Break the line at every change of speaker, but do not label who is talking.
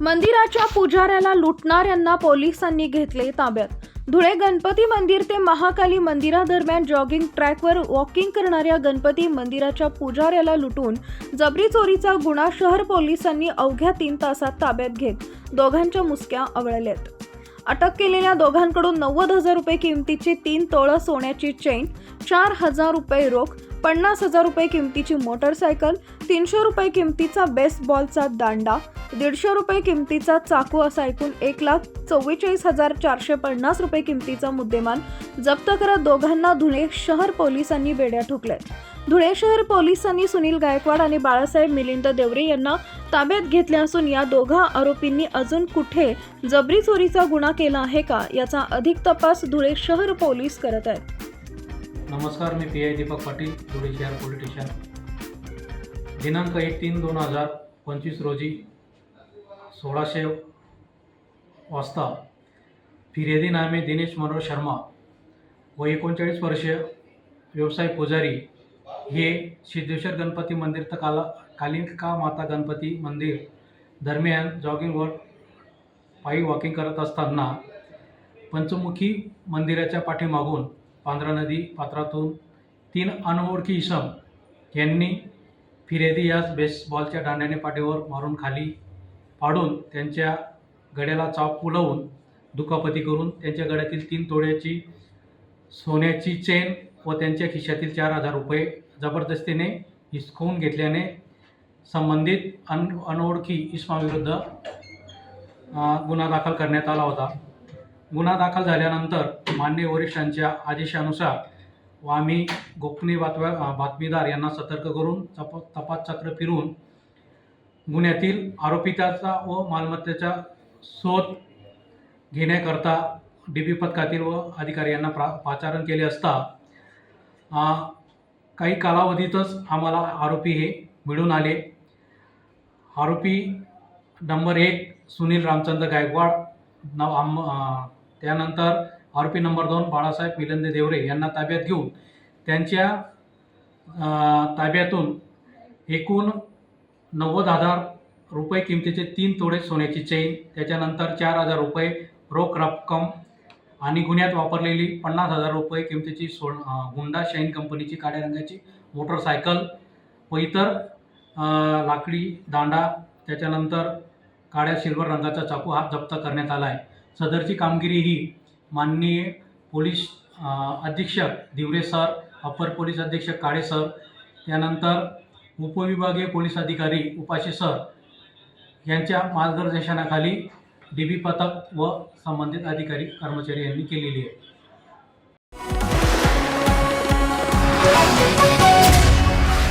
मंदिराच्या पुजाऱ्याला लुटणाऱ्यांना पोलिसांनी घेतले ताब्यात. धुळे गणपती मंदिर ते महाकाली मंदिरादरम्यान जॉगिंग ट्रॅकवर वॉकिंग करणाऱ्या गणपती मंदिराच्या पुजाऱ्याला लुटून जबरी चोरीचा गुन्हा शहर पोलिसांनी अवघ्या तीन तासात ताब्यात घेत दोघांच्या मुसक्या आवळल्यात. अटक केलेल्या दोघांकडून नव्वद हजार रुपये किमतीची तीन तोळं सोन्याची चेन चार हजार रुपये रोख पन्नास हजार रुपये किमतीची मोटरसायकल तीनशे रुपये किमतीचा बेसबॉलचा दांडा दीडशे रुपये किमतीचा चाकू असा एकूण एक लाख चव्वेचाळीस हजार चारशे पन्नास रुपये किमतीचा मुद्देमाल जप्त करत दोघांना धुळे शहर पोलिसांनी बेड्या ठोकल्यात. धुळे शहर पोलिसांनी सुनील गायकवाड आणि बाळासाहेब मिलिंद देवरे यांना ताब्यात घेतले असून या दोघा आरोपींनी अजून कुठे जबरी चोरीचा गुन्हा केला आहे का याचा अधिक तपास धुळे शहर पोलीस करत आहेत.
नमस्कार मी पी आय दीपक पाटील धुळे शहर पोलीस स्टेशन. दिनांक एक तीन दोन हजार पंचवीस रोजी सोळाशे वाजता फिर्यादी नामे दिनेश मनोज शर्मा व एकोणचाळीस वर्षीय व्यवसाय पुजारी हे सिद्धेश्वर गणपती मंदिर तर काला कालिका माता गणपती मंदिर दरम्यान जॉगिंगवर पायी वॉकिंग करत असताना पंचमुखी मंदिराच्या पाठीमागून पांढरा नदी पात्रातून तीन अनोळखी इसम यांनी फिरेदी यास बेसबॉलच्या दांड्याने पाठीवर मारून खाली पाडून त्यांच्या गड्याला चाप लावून दुखापती करून त्यांच्या गड्यातील तीन तोड्याची सोन्याची चेन व त्यांच्या खिशातील चार हजार रुपये जबरदस्तीने हिसकवून घेतल्याने संबंधित अन अनोळखी इसमाविरुद्ध गुन्हा दाखल करण्यात आला होता. गुन्हा दाखल झाल्यानंतर मान्य वरिष्ठांच्या आदेशानुसार व आम्ही गोपनीय बातम्या बातमीदार यांना सतर्क करून तप तपास फिरून गुन्ह्यातील आरोपिताचा व मालमत्तेचा शोध घेण्याकरता डी पी पथकातील व अधिकारी यांना प्रा पाचारण केले असता काही कालावधीतच आम्हाला आरोपी हे मिळून आले. आरोपी नंबर एक सुनील रामचंद्र गायकवाड नाव आम त्यानंतर आरोपी नंबर दोन बाळासाहेब मिलंदे देवरे यांना ताब्यात घेऊन त्यांच्या ताब्यातून एकूण नव्वद हजार रुपये किमतीचे तीन तोडे सोन्याची चेन त्याच्यानंतर चार हजार रुपये रोख रक्कम आणि गुन्ह्यात वापरलेली पन्नास हजार रुपये किमतीची सो हुंडा शाईन कंपनीची काळ्या रंगाची मोटरसायकल व इतर लाकडी दांडा त्याच्यानंतर काळ्या सिल्वर रंगाचा चाकू हा जप्त करण्यात आला आहे. सदरची कामगिरी ही माननीय पोलीस अधीक्षक दिवरे सर अपर पोलीस अधीक्षक काळे सर त्यानंतर उपविभागीय पोलीस अधिकारी उपाशी सर यांच्या मार्गदर्शनाखाली डी बी पथक व संबंधित अधिकारी कर्मचारी यांनी केलेली आहे.